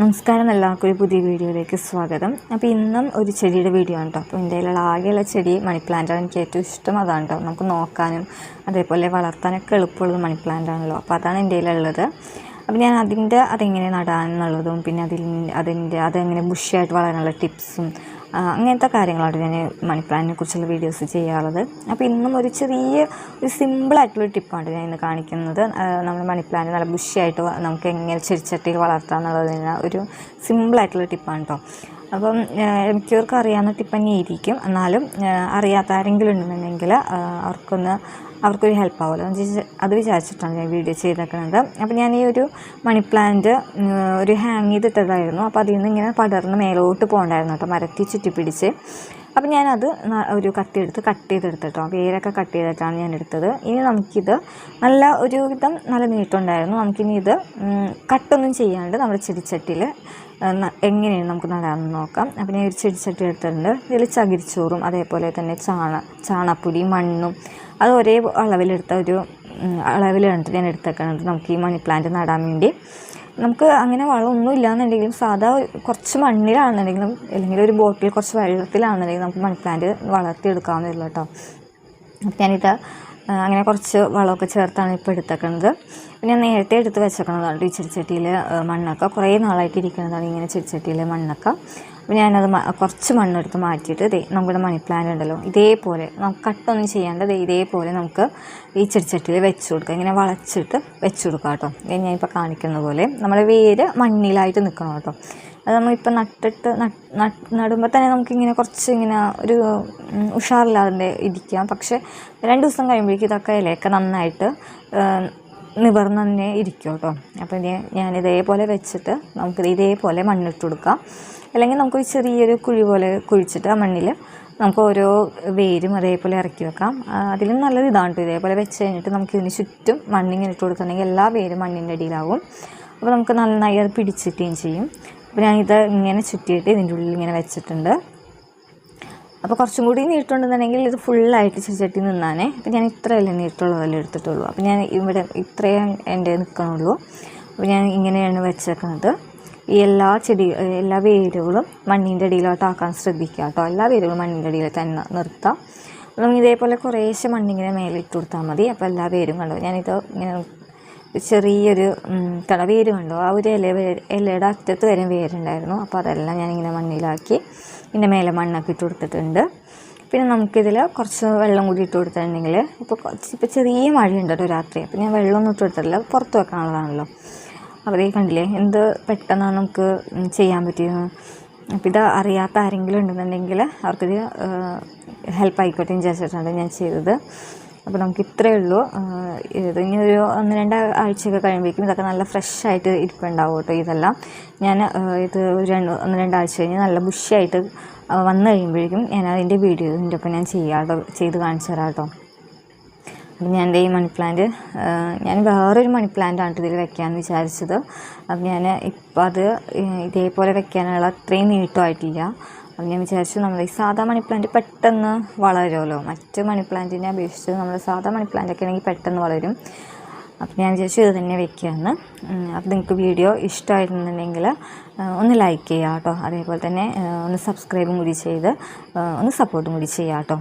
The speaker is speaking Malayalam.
നമസ്കാരം എല്ലാവർക്കും ഒരു പുതിയ വീഡിയോയിലേക്ക് സ്വാഗതം. അപ്പോൾ ഇന്നും ഒരു ചെടിയുടെ വീഡിയോ ആണ് കേട്ടോ. അപ്പോൾ എന്റെ ആകെയുള്ള ചെടി മണി പ്ലാന്റാണ് എനിക്ക് ഏറ്റവും ഇഷ്ടം അതാണ് കേട്ടോ. നമുക്ക് നോക്കാനും അതേപോലെ വളർത്താനൊക്കെ എളുപ്പമുള്ളത് മണി പ്ലാന്റ് ആണല്ലോ. അപ്പോൾ അതാണ് എന്റെ കയ്യിലുള്ളത്. അപ്പോൾ ഞാൻ അതിന്റെ അതെങ്ങനെ നടാനെന്നുള്ളതും പിന്നെ അതിൽ അതിന്റെ അതെങ്ങനെ ബുഷിയായിട്ട് വളരാനുള്ള ടിപ്സും അങ്ങനത്തെ കാര്യങ്ങളാണ് ഞാൻ മണി പ്ലാനിനെ കുറിച്ചുള്ള വീഡിയോസ് ചെയ്യാറുള്ളത്. അപ്പോൾ ഇന്നും ഒരു ചെറിയ ഒരു സിമ്പിളായിട്ടുള്ള ടിപ്പാണ് ഞാൻ ഇന്ന് കാണിക്കുന്നത്. നമ്മൾ മണി പ്ലാന്റ് നല്ല ബുഷിയായിട്ട് നമുക്ക് എങ്ങനെ ചെടിച്ചട്ടിയിൽ വളർത്താം എന്നുള്ളതിന് ഒരു സിമ്പിളായിട്ടുള്ള ടിപ്പാണ് കേട്ടോ അപ്പം മിക്കവർക്ക് അറിയാവുന്ന ടിപ്പ് തന്നെയായിരിക്കും എന്നാലും അറിയാത്ത ആരെങ്കിലും ഉണ്ടെന്നുണ്ടെങ്കിൽ അവർക്കൊന്ന് അവർക്കൊരു ഹെൽപ്പ് ആവുമല്ലോ അത് വിചാരിച്ചിട്ടാണ് ഞാൻ വീഡിയോ ചെയ്തേക്കുന്നത് അപ്പോൾ ഞാൻ ഈ ഒരു മണി പ്ലാന്റ് ഒരു ഹാങ് ചെയ്തിട്ടതായിരുന്നു. അപ്പോൾ അതിൽ നിന്ന് ഇങ്ങനെ പടർന്ന് മേലോട്ട് പോകണ്ടായിരുന്നു കേട്ടോ മരത്തി ചുറ്റി പിടിച്ച് അപ്പോൾ ഞാനത് ഒരു കത്തി എടുത്ത് കട്ട് ചെയ്തെടുത്തിട്ടോ വേരൊക്കെ കട്ട് ചെയ്തിട്ടാണ് ഞാൻ എടുത്തത്. ഇനി നമുക്കിത് നല്ല ഒരു വിധം നല്ല നീട്ടുണ്ടായിരുന്നു നമുക്കിനി ഇത് കട്ടൊന്നും ചെയ്യാണ്ട് നമ്മുടെ ചെടിച്ചട്ടിയിൽ എങ്ങനെയാണ് നമുക്ക് നടാമെന്ന് നോക്കാം. അപ്പോൾ ഞാൻ ഒരു ചെടിച്ചട്ടി എടുത്തിട്ടുണ്ട്. ഇതിൽ ചകിരിച്ചോറും അതേപോലെ തന്നെ ചാണ ചാണപ്പൊടി മണ്ണും അത് ഒരേ അളവിലെടുത്ത ഒരു അളവിലാണ് ഞാൻ എടുത്തേക്കുന്നത് നമുക്ക് ഈ മണി പ്ലാന്റ് നടാൻ വേണ്ടി. നമുക്ക് അങ്ങനെ വളമൊന്നും ഇല്ലാന്നുണ്ടെങ്കിലും സാധാ കുറച്ച് മണ്ണിലാണെന്നുണ്ടെങ്കിലും അല്ലെങ്കിൽ ഒരു ബോട്ടിൽ കുറച്ച് വെള്ളത്തിലാണെന്നുണ്ടെങ്കിൽ നമുക്ക് മണി പ്ലാന്റ് വളർത്തിയെടുക്കാവുന്നതല്ലോ കേട്ടോ. ഞാനിത് അങ്ങനെ കുറച്ച് വളമൊക്കെ ചേർത്താണ് ഇപ്പോൾ എടുത്തേക്കുന്നത് പിന്നെ നേരത്തെ എടുത്ത് വെച്ചേക്കുന്നതാണ് ഈ ചെടിച്ചട്ടിയിൽ മണ്ണൊക്കെ. കുറേ നാളായിട്ട് ഇരിക്കുന്നതാണ് ഇങ്ങനെ ചെടിച്ചട്ടിയിൽ മണ്ണൊക്കെ. അപ്പോൾ ഞാനത് കുറച്ച് മണ്ണെടുത്ത് മാറ്റിയിട്ട് ദേ നമ്മുടെ മണി പ്ലാന്റ് ഉണ്ടല്ലോ. ഇതേപോലെ നമുക്ക് കട്ടൊന്നും ചെയ്യാണ്ട് ദേ ഇതേപോലെ നമുക്ക് ഈ ചെടിച്ചട്ടിയിൽ വെച്ച് കൊടുക്കുക ഇങ്ങനെ വളച്ചിട്ട് വെച്ച് കൊടുക്കുക കേട്ടോ. ഞാനിപ്പോൾ കാണിക്കുന്ന പോലെ നമ്മുടെ വേര് മണ്ണിലായിട്ട് നിൽക്കണം കേട്ടോ. അത് നമ്മളിപ്പോൾ നട്ടിട്ട് നട്ട് നട്ട് നടുമ്പോൾ തന്നെ നമുക്കിങ്ങനെ കുറച്ച് ഇങ്ങനെ ഒരു ഉഷാറില്ലാതെ ഇരിക്കാം. പക്ഷേ രണ്ട് ദിവസം കഴിയുമ്പോഴേക്കും ഇതൊക്കെ ഇലയൊക്കെ നന്നായിട്ട് നിവർന്ന് തന്നെ ഇരിക്കും കേട്ടോ. അപ്പോൾ ഇത് ഞാൻ ഇതേപോലെ വെച്ചിട്ട് നമുക്ക് ഇതേപോലെ മണ്ണിട്ട് കൊടുക്കാം. അല്ലെങ്കിൽ നമുക്ക് ചെറിയൊരു കുഴി പോലെ കുഴിച്ചിട്ട് ആ മണ്ണിൽ നമുക്ക് ഓരോ വേരും അതേപോലെ ഇറക്കി വെക്കാം. അതിലും നല്ലത് ഇതാണ് ഇതേപോലെ വെച്ച് കഴിഞ്ഞിട്ട് നമുക്ക് ഇതിന് ചുറ്റും മണ്ണിങ്ങനെ ഇട്ട് കൊടുത്തിട്ടുണ്ടെങ്കിൽ എല്ലാ വേരും മണ്ണിന്റെ അടിയിലാവും. അപ്പോൾ നമുക്ക് നന്നായി അത് പിടിച്ചിട്ടുകയും ചെയ്യും. അപ്പോൾ ഞാനിത് ഇങ്ങനെ ചുറ്റിയിട്ട് ഇതിന്റെ ഉള്ളിൽ ഇങ്ങനെ വെച്ചിട്ടുണ്ട്. അപ്പോൾ കുറച്ചും കൂടി നീട്ടുണ്ടെന്നുണ്ടെങ്കിൽ ഇത് ഫുള്ളായിട്ട് ചട്ടി നിന്നാനേ അപ്പോൾ ഞാൻ ഇത്രയല്ലേ നീട്ടുള്ളതല്ലേ എടുത്തിട്ടുള്ളൂ. അപ്പോൾ ഞാൻ ഇവിടെ ഇത്രയും എന്റെ നിൽക്കണുള്ളൂ അപ്പോൾ ഞാൻ ഇങ്ങനെയാണ് വെച്ചേക്കുന്നത് ഈ എല്ലാ ചെടി എല്ലാ വേരുകളും മണ്ണിന്റെ അടിയിലോട്ടാക്കാൻ ശ്രദ്ധിക്കുക കേട്ടോ. എല്ലാ വേരുകളും മണ്ണിന്റെ അടിയിൽ തന്നെ നിർത്താം. നമുക്ക് ഇതേപോലെ കുറേശ്ശെ മണ്ണിങ്ങനെ മേലെ ഇട്ട് കൊടുത്താൽ മതി. അപ്പോൾ എല്ലാ വേരും കണ്ടു? ഞാനിത് ഇങ്ങനെ ചെറിയൊരു തട കണ്ടോ. ആ ഒരു ഇല ഇലയുടെ അറ്റത്ത് വരെ വേരുണ്ടായിരുന്നു. അപ്പോൾ അതെല്ലാം ഞാനിങ്ങനെ മണ്ണിലാക്കി ഇതിന്റെ മേലെ മണ്ണൊക്കെ ഇട്ട് കൊടുത്തിട്ടുണ്ട്. പിന്നെ നമുക്കിതിൽ കുറച്ച് വെള്ളം കൂടി ഇട്ട് കൊടുത്തിട്ടുണ്ടെങ്കിൽ ഇപ്പോൾ ഇപ്പോൾ ചെറിയ മഴയുണ്ട് കേട്ടോ രാത്രി. അപ്പോൾ ഞാൻ വെള്ളമൊന്നും ഇട്ട് കൊടുത്തിട്ടില്ല. പുറത്ത് വെക്കാനുള്ളതാണല്ലോ. അപ്പോൾ ഈ കണ്ടില്ലേ എന്ത് പെട്ടെന്നാണ് നമുക്ക് ചെയ്യാൻ പറ്റിയത്? അപ്പോൾ ഇത് അറിയാത്ത ആരെങ്കിലും ഉണ്ടെന്നുണ്ടെങ്കിൽ അവർക്കിത് ഹെൽപ്പ് ആയിക്കോട്ടെ വിചാരിച്ചിട്ടാണ് ഞാൻ ചെയ്തത്. അപ്പോൾ നമുക്ക് ഇത്രയേ ഉള്ളൂ. ഇത് ഇനി ഒരു ഒന്ന് രണ്ട് ആഴ്ചയൊക്കെ കഴിയുമ്പോഴേക്കും ഇതൊക്കെ നല്ല ഫ്രഷ് ആയിട്ട് ഇരിപ്പുണ്ടാവും കേട്ടോ ഇതെല്ലാം. ഞാൻ ഇത് ഒരു രണ്ട് ഒന്ന് രണ്ടാഴ്ച കഴിഞ്ഞ് നല്ല ബുഷിയായിട്ട് വന്നു കഴിയുമ്പോഴേക്കും ഞാൻ അതിന്റെ വീഡിയോ ഇതിന്റെ ഒപ്പം ഞാൻ ചെയ്യാം കേട്ടോ ചെയ്ത് കാണിച്ചു തരാം കേട്ടോ അപ്പം ഞാൻ എന്റെ ഈ മണി പ്ലാന്റ് ഞാൻ വേറൊരു മണി പ്ലാന്റാണ് ഇതിൽ വെക്കാമെന്ന് വിചാരിച്ചത്. അപ്പം ഞാൻ ഇപ്പം അത് ഇതേപോലെ വെക്കാനുള്ള അത്രയും നീട്ടമായിട്ടില്ല അപ്പം ഞാൻ വിചാരിച്ചു നമ്മൾ ഈ സാധാ മണി പ്ലാന്റ് പെട്ടെന്ന് വളരുമല്ലോ. മറ്റ് മണി പ്ലാന്റിനെ അപേക്ഷിച്ച് നമ്മൾ സാധാ മണി പ്ലാന്റ് ഒക്കെ ആണെങ്കിൽ പെട്ടെന്ന് വളരും. അപ്പം ഞാൻ വിചാരിച്ചു ഇത് തന്നെ വെക്കുകയാണ് അപ്പം നിങ്ങൾക്ക് വീഡിയോ ഇഷ്ടമായിരുന്നുണ്ടെങ്കിൽ ഒന്ന് ലൈക്ക് ചെയ്യുക കേട്ടോ അതേപോലെ തന്നെ ഒന്ന് സബ്സ്ക്രൈബും കൂടി ചെയ്ത് ഒന്ന് സപ്പോർട്ടും കൂടി ചെയ്യുക കേട്ടോ